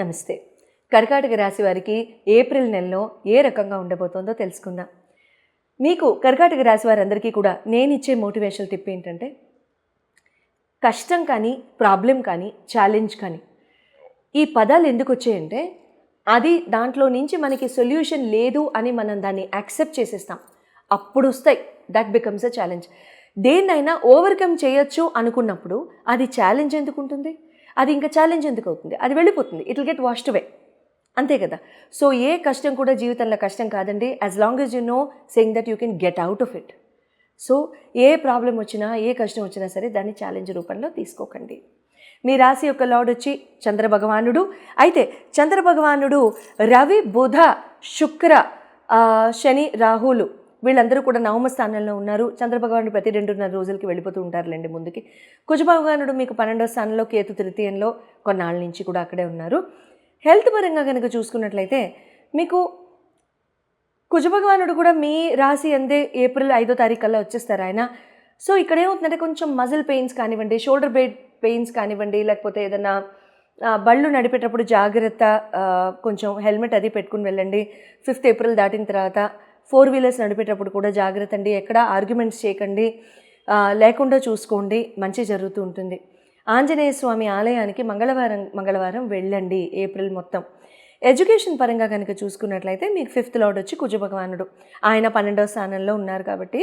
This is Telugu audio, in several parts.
నమస్తే. కర్కాటక రాశి వారికి ఏప్రిల్ నెలలో ఏ రకంగా ఉండబోతోందో తెలుసుకుందాం. మీకు కర్కాటక రాశి వారందరికీ కూడా నేను ఇచ్చే మోటివేషనల్ టిప్ ఏంటంటే కష్టం కానీ ప్రాబ్లం కానీ ఛాలెంజ్ కానీ ఈ పదాలు ఎందుకు వచ్చాయంటే అది దాంట్లో నుంచి మనకి సొల్యూషన్ లేదు అని మనం దాన్ని యాక్సెప్ట్ చేసేస్తాం. అప్పుడు వస్తాయి. That becomes a challenge. దేన్నైనా ఓవర్కమ్ చేయొచ్చు అనుకున్నప్పుడు అది ఛాలెంజ్ ఎందుకు ఉంటుంది? అది ఇంకా ఛాలెంజ్ ఎందుకు అవుతుంది? అది వెళ్ళిపోతుంది. It will get washed away అంతే కదా? సో ఏ కష్టం కూడా జీవితంలో కష్టం కాదండి. As long as you know saying that you can get out of it so A problem వచ్చినా ఏ కష్టం వచ్చినా సరే దాన్ని ఛాలెంజ్ రూపంలో తీసుకోకండి. మీ రాశి యొక్క లార్డ్ వచ్చి చంద్రభగవానుడు. అయితే చంద్రభగవానుడు రవి బుధ శుక్ర శని రాహులు వీళ్ళందరూ కూడా నవమ స్థానంలో ఉన్నారు. చంద్రభగవానుడు ప్రతి రెండున్నర రోజులకి వెళ్ళిపోతూ ఉంటారులేండి ముందుకి. కుజభగవానుడు మీకు పన్నెండో స్థానంలో కేతు తృతీయంలో కొన్నాళ్ళ నుంచి కూడా అక్కడే ఉన్నారు. హెల్త్ పరంగా కనుక చూసుకున్నట్లయితే మీకు కుజభగవానుడు కూడా మీ రాశి అందే ఏప్రిల్ ఐదో తారీఖు కల్లా వచ్చేస్తారు ఆయన. సో ఇక్కడ ఏమవుతుందంటే కొంచెం మజిల్ పెయిన్స్ కానివ్వండి షోల్డర్ బెయిడ్ పెయిన్స్ కానివ్వండి లేకపోతే ఏదైనా బళ్ళు నడిపేటప్పుడు జాగ్రత్త కొంచెం హెల్మెట్ అది పెట్టుకుని వెళ్ళండి. ఫిఫ్త్ ఏప్రిల్ దాటిన తర్వాత ఫోర్ వీలర్స్ నడిపేటప్పుడు కూడా జాగ్రత్త అండి. ఎక్కడ ఆర్గ్యుమెంట్స్ చేయకండి. లేకుండా చూసుకోండి. మంచి జరుగుతూ ఉంటుంది. ఆంజనేయ స్వామి ఆలయానికి మంగళవారం మంగళవారం వెళ్ళండి ఏప్రిల్ మొత్తం. ఎడ్యుకేషన్ పరంగా కనుక చూసుకున్నట్లయితే మీకు ఫిఫ్త్ లార్డ్ వచ్చి కుజ భగవానుడు. ఆయన పన్నెండవ స్థానంలో ఉన్నారు కాబట్టి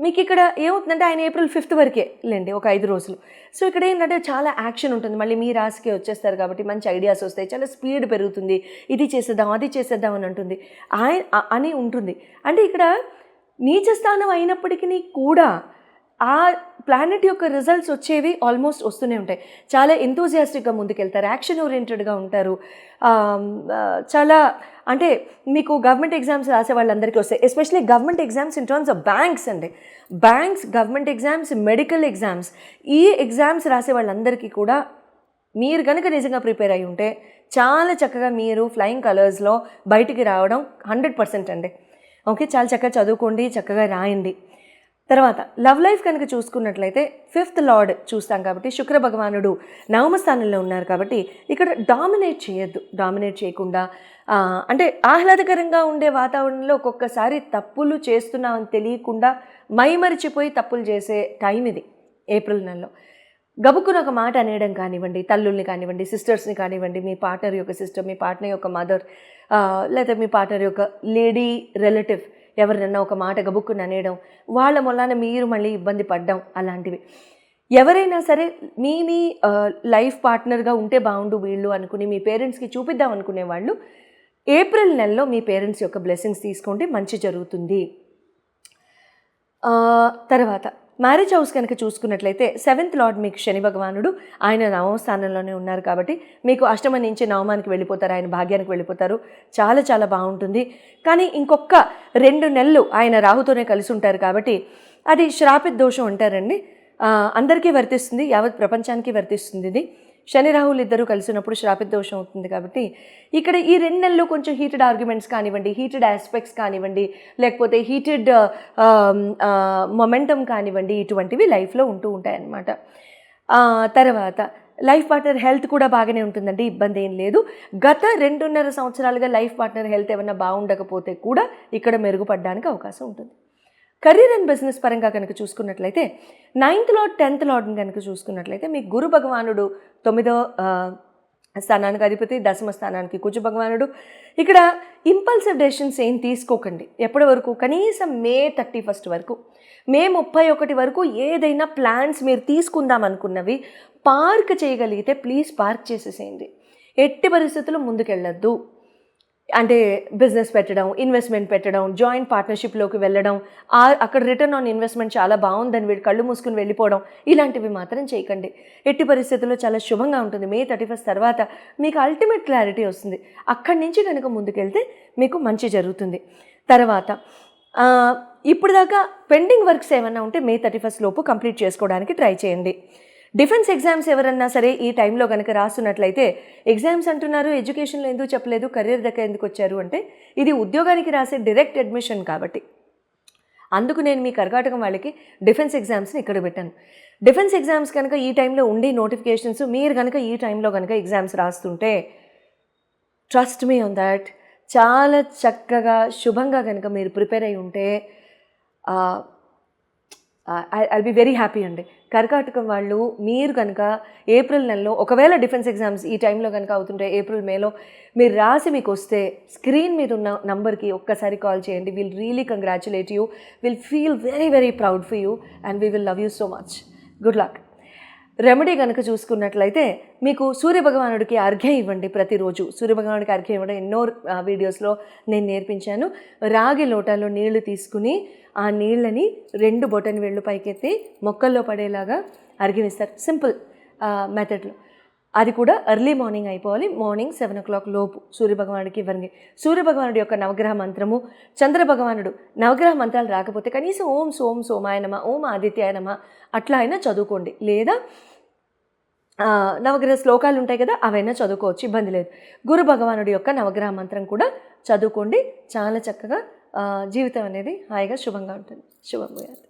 మీకు ఇక్కడ ఏమవుతుందంటే ఆయన ఏప్రిల్ ఫిఫ్త్ వరకే లేండి ఒక ఐదు రోజులు. సో ఇక్కడ ఏంటంటే చాలా యాక్షన్ ఉంటుంది. మళ్ళీ మీ రాశికి వచ్చేస్తారు కాబట్టి మంచి ఐడియాస్ వస్తాయి. చాలా స్పీడ్ పెరుగుతుంది. ఇది చేసేద్దాం అది చేసేద్దాం అని అంటుంది. ఆయన అని ఉంటుంది. అంటే ఇక్కడ నీచ స్థానం అయినప్పటికీ కూడా ఆ ప్లానెట్ యొక్క రిజల్ట్స్ వచ్చేవి ఆల్మోస్ట్ వస్తూనే ఉంటాయి. చాలా ఎంతూజియాస్టిక్గా ముందుకెళ్తారు యాక్షన్ ఓరియంటెడ్గా ఉంటారు. చాలా అంటే మీకు గవర్నమెంట్ ఎగ్జామ్స్ రాసే వాళ్ళందరికీ వస్తాయి. Especially government exams in terms of banks అండి. Banks government exams medical exams ఈ ఎగ్జామ్స్ రాసే వాళ్ళందరికీ కూడా మీరు కనుక నిజంగా ప్రిపేర్ అయి ఉంటే చాలా చక్కగా మీరు ఫ్లయింగ్ కలర్స్లో బయటికి రావడం హండ్రెడ్ పర్సెంట్ అండి. ఓకే చాలా చక్కగా చదువుకోండి చక్కగా రాయండి. తర్వాత లవ్ లైఫ్ కనుక చూసుకున్నట్లయితే ఫిఫ్త్ లార్డ్ చూస్తాం కాబట్టి శుక్ర భగవానుడు నవమ స్థానంలో ఉన్నారు కాబట్టి ఇక్కడ డామినేట్ చేయొద్దు. డామినేట్ చేయకుండా అంటే ఆహ్లాదకరంగా ఉండే వాతావరణంలో ఒక్కొక్కసారి తప్పులు చేస్తున్నామని తెలియకుండా మైమరిచిపోయి తప్పులు చేసే టైం ఇది ఏప్రిల్ నెలలో. గబుక్కున ఒక మాట అనేయడం కానివ్వండి తల్లుల్ని కానివ్వండి సిస్టర్స్ని కానివ్వండి మీ పార్ట్నర్ యొక్క సిస్టర్ మీ పార్ట్నర్ యొక్క మదర్ లేదా మీ పార్ట్నర్ యొక్క లేడీ రిలేటివ్ ఎవరినన్నా ఒక మాట గబుక్కుని అనేయడం వాళ్ళ మొలాన మీరు మళ్ళీ ఇబ్బంది పడ్డం అలాంటివి. ఎవరైనా సరే మీ మీ లైఫ్ పార్ట్నర్గా ఉంటే బాగుండు వీళ్ళు అనుకుని మీ పేరెంట్స్కి చూపిద్దాం అనుకునే వాళ్ళు ఏప్రిల్ నెలలో మీ పేరెంట్స్ యొక్క బ్లెస్సింగ్స్ తీసుకోండి మంచి జరుగుతుంది. తర్వాత మ్యారేజ్ హౌస్ కనుక చూసుకున్నట్లయితే సెవెంత్ లార్డ్ మీకు శని భగవానుడు ఆయన నవమ స్థానంలోనే ఉన్నారు కాబట్టి మీకు అష్టమ నుంచి నవమానికి వెళ్ళిపోతారు ఆయన భాగ్యానికి వెళ్ళిపోతారు. చాలా చాలా బాగుంటుంది. కానీ ఇంకొక రెండు నెలలు ఆయన రాహుతోనే కలిసి ఉంటారు కాబట్టి అది శ్రాపిత దోషం అంటారండి. అందరికీ వర్తిస్తుంది యావత్ ప్రపంచానికి వర్తిస్తుంది ఇది. శని రాహులు ఇద్దరు కలిసినప్పుడు శ్రాపిత దోషం అవుతుంది కాబట్టి ఇక్కడ ఈ రెండు నెలలు కొంచెం హీటెడ్ ఆర్గ్యుమెంట్స్ కానివ్వండి హీటెడ్ ఆస్పెక్ట్స్ కానివ్వండి లేకపోతే హీటెడ్ మొమెంటం కానివ్వండి ఇటువంటివి లైఫ్లో ఉంటూ ఉంటాయన్నమాట. తర్వాత లైఫ్ పార్ట్నర్ హెల్త్ కూడా బాగానే ఉంటుందండి ఇబ్బంది ఏం లేదు. గత రెండున్నర సంవత్సరాలుగా లైఫ్ పార్ట్నర్ హెల్త్ ఏమైనా బాగుండకపోతే కూడా ఇక్కడ మెరుగుపడడానికి అవకాశం ఉంటుంది. కెరీర్ అండ్ బిజినెస్ పరంగా కనుక చూసుకున్నట్లయితే నైన్త్ లార్డ్ టెన్త్ లార్డ్ని కనుక చూసుకున్నట్లయితే మీ గురు భగవానుడు తొమ్మిదో స్థానానికి అధిపతి దశమ స్థానానికి కుజ భగవానుడు. ఇక్కడ ఇంపల్సివ్ డెసిషన్స్ ఏం తీసుకోకండి. ఎప్పటి వరకు? కనీసం మే థర్టీ ఫస్ట్ వరకు. మే ముప్పై ఒకటి వరకు ఏదైనా ప్లాన్స్ మీరు తీసుకుందాం అనుకున్నవి పార్క్ చేయగలిగితే ప్లీజ్ పార్క్ చేసేసేయండి. ఎట్టి పరిస్థితుల్లో ముందుకెళ్ళొద్దు. అంటే బిజినెస్ పెట్టడం ఇన్వెస్ట్మెంట్ పెట్టడం జాయింట్ పార్ట్నర్షిప్లోకి వెళ్ళడం ఆ- అక్కడ రిటర్న్ ఆన్ ఇన్వెస్ట్మెంట్ చాలా బాగుందని వీడు కళ్ళు మూసుకుని వెళ్ళిపోవడం ఇలాంటివి మాత్రం చేయకండి. ఎట్టి పరిస్థితుల్లో చాలా శుభంగా ఉంటుంది. మే థర్టీ ఫస్ట్ తర్వాత మీకు అల్టిమేట్ క్లారిటీ వస్తుంది. అక్కడి నుంచి కనుక ముందుకెళ్తే మీకు మంచి జరుగుతుంది. తర్వాత ఇప్పుడు దాకా పెండింగ్ వర్క్స్ ఏమైనా ఉంటే మే థర్టీ ఫస్ట్ లోపు కంప్లీట్ చేసుకోవడానికి ట్రై చేయండి. డిఫెన్స్ ఎగ్జామ్స్ ఎవరన్నా సరే ఈ టైంలో కనుక రాస్తున్నట్లయితే ఎగ్జామ్స్ అంటున్నారు ఎడ్యుకేషన్లో ఎందుకు చెప్పలేదు కెరీర్ దగ్గర ఎందుకు వచ్చారు అంటే ఇది ఉద్యోగానికి రాసే డైరెక్ట్ అడ్మిషన్ కాబట్టి. అందుకు నేను మీ కర్కాటకం వాళ్ళకి డిఫెన్స్ ఎగ్జామ్స్ని ఇక్కడ పెట్టాను. డిఫెన్స్ ఎగ్జామ్స్ కనుక ఈ టైంలో ఉండి నోటిఫికేషన్స్ మీరు కనుక ఈ టైంలో కనుక ఎగ్జామ్స్ రాస్తుంటే ట్రస్ట్ మీ ఆన్ దాట్ చాలా చక్కగా శుభంగా కనుక మీరు ప్రిపేర్ అయి ఉంటే ఐ బి వెరీ హ్యాపీ అండి. కర్కాటకం వాళ్ళు మీరు కనుక ఏప్రిల్ నెలలో ఒకవేళ డిఫెన్స్ ఎగ్జామ్స్ ఈ టైంలో కనుక అవుతుంటే ఏప్రిల్ మేలో మీరు రాసి మీకు వస్తే స్క్రీన్ మీద ఉన్న నంబర్కి ఒక్కసారి కాల్ చేయండి. Will really congratulate you will feel very very proud for you and we will love you so much good luck remedy కనుక చూసుకున్నట్లయితే మీకు సూర్యభగవానుడికి అర్ఘ్యం ఇవ్వండి ప్రతిరోజు. సూర్యభగవానుడికి అర్ఘ్యం ఇవ్వడం ఎన్నో వీడియోస్లో నేను నేర్పించాను. రాగి లోటాలో నీళ్ళు తీసుకుని ఆ నీళ్ళని రెండు బొటని వేళ్ళు పైకెత్తి మొక్కల్లో పడేలాగా అర్ఘ్యం ఇస్తారు. సింపుల్ మెథడ్లో. అది కూడా ఎర్లీ మార్నింగ్ అయిపోవాలి. మార్నింగ్ సెవెన్ ఓ క్లాక్ లోపు సూర్యభగవానుడికి ఇవ్వండి. సూర్యభగవానుడి యొక్క నవగ్రహ మంత్రము చంద్రభగవానుడు నవగ్రహ మంత్రాలు రాకపోతే కనీసం ఓం సోం సోమాయనమా ఓం ఆదిత్యాయనమా అట్లా అయినా చదువుకోండి. లేదా నవగ్రహ శ్లోకాలు ఉంటాయి కదా అవైనా చదువుకోవచ్చు ఇబ్బంది లేదు. గురు భగవానుడి యొక్క నవగ్రహ మంత్రం కూడా చదువుకోండి. చాలా చక్కగా జీవితం అనేది హాయిగా శుభంగా ఉంటుంది. శుభం